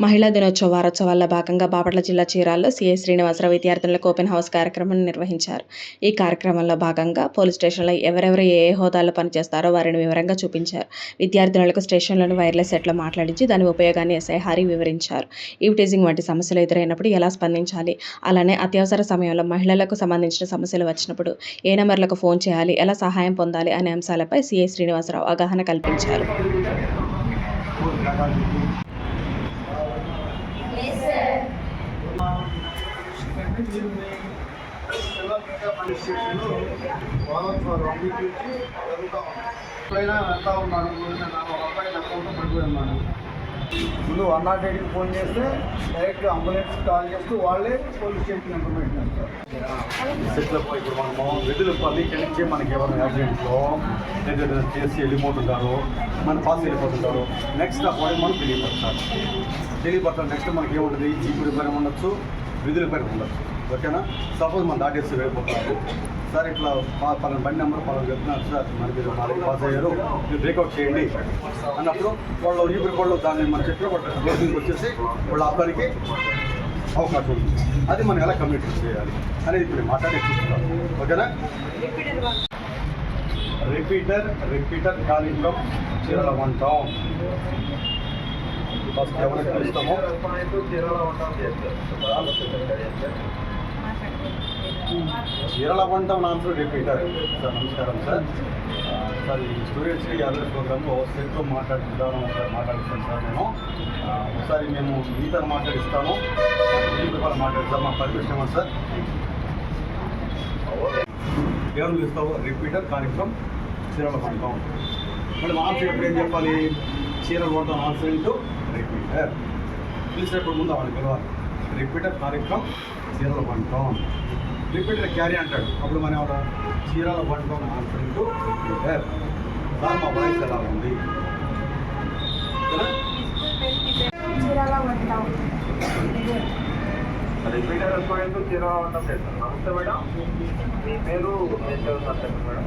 మహిళా దినోత్సవ వారోత్సవాల్లో భాగంగా బాపట్ల జిల్లా చీరాల్లో సీఐ శ్రీనివాసరావు విద్యార్థులకు ఓపెన్ హౌస్ కార్యక్రమం నిర్వహించారు. ఈ కార్యక్రమంలో భాగంగా పోలీస్ స్టేషన్లో ఎవరెవరు ఏ ఏ హోదాల్లో పనిచేస్తారో వారిని వివరంగా చూపించారు. విద్యార్థినులకు స్టేషన్లోని వైర్లెస్ సెట్లో మాట్లాడించి దాని ఉపయోగాన్ని ఎస్ఐ హరి వివరించారు. ఈవిటేజింగ్ వంటి సమస్యలు ఎదురైనప్పుడు ఎలా స్పందించాలి? అలానే అత్యవసర సమయంలో మహిళలకు సంబంధించిన సమస్యలు వచ్చినప్పుడు ఏ నెంబర్లకు ఫోన్ చేయాలి? ఎలా సహాయం పొందాలి? అనే అంశాలపై సీఐ శ్రీనివాసరావు అవగాహన కల్పించారు. ఎప్పుడైనా వెళ్తా ఉన్నాను నా అబ్బాయి నా ఫోన్లో ముందు వన్ నాట్ ఎయిట్కి ఫోన్ చేస్తే డైరెక్ట్ అంబులెన్స్ కాల్ చేస్తూ వాళ్ళే పోలీస్ స్టేషన్ ఇన్ఫర్మేషన్ ఇస్తారు. ఇప్పుడు మనము వెదులు పల్లి నుంచి మనకి ఎవరైనా యాక్సిడెంట్లో లేదా చేసి వెళ్ళిపోతుంటారో మన పాస్ వెళ్ళిపోతుంటారు నెక్స్ట్ ఆ మనం తెలియపడతారు తెలియపడతారు నెక్స్ట్ మనకి ఏముంటుంది? చీపురు పని ఉండొచ్చు. విధులు పని ఓకేనా? సపోజ్ మన దాటేసి వెళ్ళిపోతున్నారు. సార్ ఇట్లా పా- పలానా బండి నెంబర్ పలానా చెప్తున్నారు సార్. మరి మీరు పాస్ అయ్యారు. మీరు బ్రేక్అవుట్ చేయండి. అన్నప్పుడు వాళ్ళు ఇప్పుడు వాళ్ళు దాన్ని మన చెప్పిన వాళ్ళు వచ్చేసి వాళ్ళు ఆపడానికి అవకాశం ఉంది. అది మనం ఎలా కమ్యూనికేట్ చేయాలి అనేది ఇప్పుడు మాట్లాడే చూస్తున్నాం. ఓకేనా? Repeater repeater calling from Chirala one town. First ఎవరైతే పిలుస్తామో చీరల వంట నాన్సర్ రిపీటర్ సార్ నమస్కారం సార్ సార్ ఈ స్టూడెంట్స్కి అదర్ ప్రోగ్రామ్లో సెట్తో మాట్లాడుతున్నాను ఒకసారి మాట్లాడుతున్నాను సార్ నేను ఒకసారి మేము మీతో మాట్లాడిస్తాము మీకు కూడా మాట్లాడిస్తాం మా పర్మిషన్ సార్ ఏమని పిలుస్తావు రిపీటర్ కార్యక్రమం చీరల వంటం మరి మాన్సర్ ఎప్పుడు ఏం చెప్పాలి? చీరల కొడతాం ఆన్సర్ ఇంటూ రిపీటర్ పిలిచినప్పుడు ముందు వాళ్ళని పిలవాలి. రిపీటర్ కార్యక్రమం చీరల వంటం రిపీటర్ క్యారీ అంటాడు. అప్పుడు మనం ఎవరు చీరల వంటం ఆన్సర్ ఇంటూ రిపీటర్ దాని మా వాయిస్ ఎలా ఉంది? రిపీటర్ స్టూడెంట్ చీరాల వంటం చేస్తాను నమస్తే మేడం. మీ పేరు ఏం చదువుతారు చెప్పండి మేడం.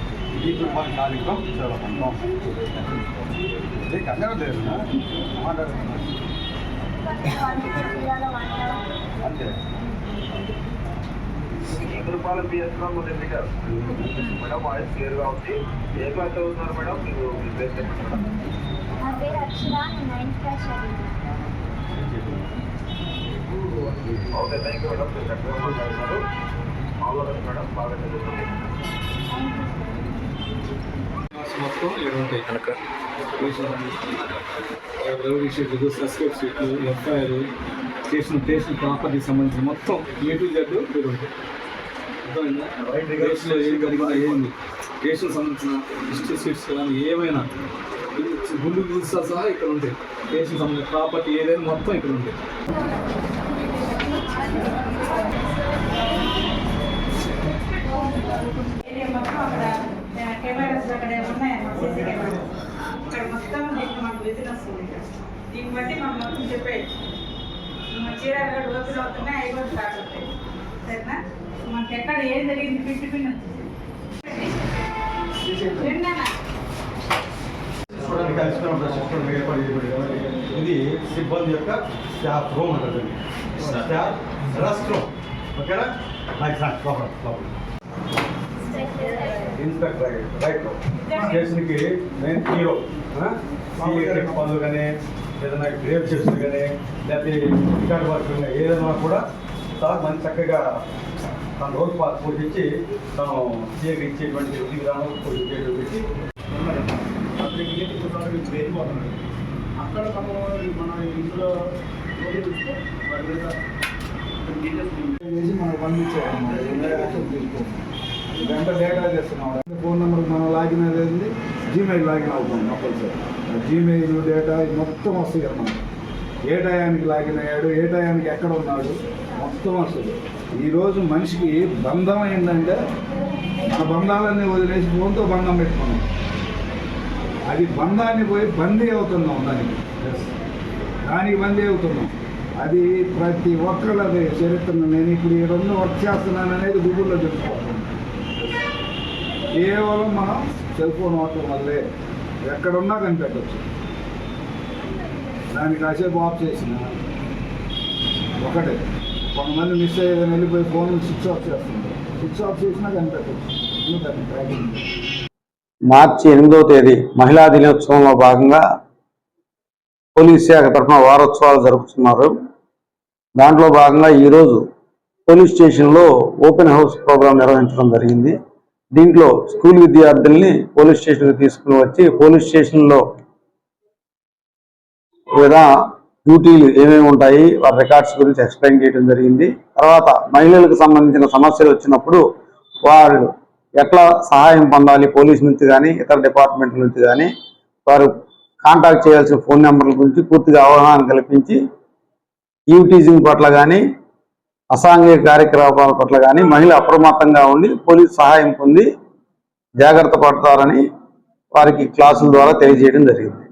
క్లాస్ ఈ clear madam very loud and clear madam ఈ స్కూల్ ఈ అంతే ఈ మేడం వాయిస్ క్లియర్గా ఉంది ఏ క్లాస్ చదువుతున్నారు మేడం మీరు మీ పేరు చెప్పండి మేడం నా పేరు నేను ninth class okay thank you madam మీరు చక్కగా మాట్లాడుతున్నారు ఆల్ ఓవర్ మేడం బాగా చదువుతుంది మొత్తం ఏడు ఉంటాయి కనుక రెవెన్యూ షీట్లు సస్పెక్ట్ షీట్లు ఎఫ్ఐఆర్ చేసిన స్టేషన్ ప్రాపర్టీకి సంబంధించి మొత్తం ఏ టు జెడ్ ఇక్కడ ఉంటాయి స్టేషన్లో ఏం జరిగినా ఏంది స్టేషన్ సంబంధించిన హిస్టరీ షీట్స్ కానీ ఏమైనా గుండు సహా ఇక్కడ ఉంటాయి స్టేషన్ సంబంధించిన ప్రాపర్టీ ఏదైనా మొత్తం ఇక్కడ ఉంటాయి అక్కడ మొత్తం మాకు బిజినెస్ ఉంది ఇక్కడ. దీన్ని బట్టి మనం మొత్తం చెప్పేయచ్చు. మన చీరాలు ఓపెన్ అవుతున్నాయి అవి కూడా స్టార్ట్ అవుతాయి. సరేనా? మనకి ఎక్కడ ఏం జరిగింది పిట్టి పిన్ ఇది సిబ్బంది యొక్క స్టాఫ్ రూమ్ అంటారు స్టాఫ్ రెస్ట్ రూమ్. ఓకేనా? లోపల. Inspector right. స్టేషన్కి మెయిన్ హీరో. పనులు కానీ ఏదైనా గ్రేవ్ చేస్తుంది కానీ లేకపోతే రికార్డ్ వర్క్ కానీ ఏదైనా కూడా సార్ మంచి చక్కగా తన రోజు పాస్ పోషించి తను సీఏకి ఇచ్చేటువంటి విధి విధానం పోషించేటువంటి అక్కడ మనం మన ఇంట్లో గంట డేటా చేస్తున్నాం. ఫోన్ నెంబర్ మనం లాగిన్ అయ్యేది జీమెయిల్ లాగిన్ అవుతాం కంపల్సరీ. జీమెయిల్ డేటా ఇది మొత్తం వస్తాయి కదా మనకి. ఏ టయానికి లాగిన్ అయ్యాడు? ఏ టయానికి ఎక్కడ ఉన్నాడు? మొత్తం వస్తుంది ఈరోజు మనిషికి బంధం ఏంటంటే మన బంధాలన్నీ వదిలేసి ఫోన్తో బంధం పెట్టుకున్నాం. అది బంధాన్ని పోయి బందీ అవుతున్నాం దానికి. దానికి బందీ అవుతున్నాం. అది ప్రతి ఒక్కళ్ళది చరిత్రను నేను ఇప్పుడు ఈ రెండు వర్క్ చేస్తున్నాను అనేది గూగుల్లో తెలుసుకోవాలి కేవలం మనం సెల్ ఫోన్ వాడటం వల్లే ఎక్కడున్నా కనిపెట్టచ్చు. దాన్ని కాసేపు ఆఫ్ చేసిన ఒకటే. కొంతమంది మిస్ అయ్యేదని వెళ్ళిపోయి ఫోన్ స్విచ్ ఆఫ్ చేస్తుంది. స్విచ్ ఆఫ్ చేసినా కనిపెట్టచ్చు. దాన్ని ట్రాకింగ్ మార్చి ఎనిమిదవ తేదీ మహిళా దినోత్సవంలో భాగంగా పోలీస్ శాఖ తరఫున వారోత్సవాలు జరుపుతున్నారు. దాంట్లో భాగంగా ఈరోజు పోలీస్ స్టేషన్లో ఓపెన్ హౌస్ ప్రోగ్రాం నిర్వహించడం జరిగింది. దీంట్లో స్కూల్ విద్యార్థుల్ని పోలీస్ స్టేషన్కి తీసుకుని వచ్చి పోలీస్ స్టేషన్లో లేదా డ్యూటీలు ఏమేమి ఉంటాయి వారి రికార్డ్స్ గురించి ఎక్స్ప్లెయిన్ చేయడం జరిగింది. తర్వాత మహిళలకు సంబంధించిన సమస్యలు వచ్చినప్పుడు వాళ్ళు ఎట్లా సహాయం పొందాలి పోలీస్ నుంచి కానీ ఇతర డిపార్ట్మెంట్ నుంచి కానీ వారు కాంటాక్ట్ చేయాల్సిన ఫోన్ నెంబర్ల గురించి పూర్తిగా అవగాహన కల్పించి ఈవ్ టీజింగ్ పట్ల కానీ అసాంఘిక కార్యకలాపాల పట్ల కానీ మహిళ అప్రమత్తంగా ఉండి పోలీస్ సహాయం పొంది జాగ్రత్త పడతారని వారికి క్లాసుల ద్వారా తెలియజేయడం జరిగింది.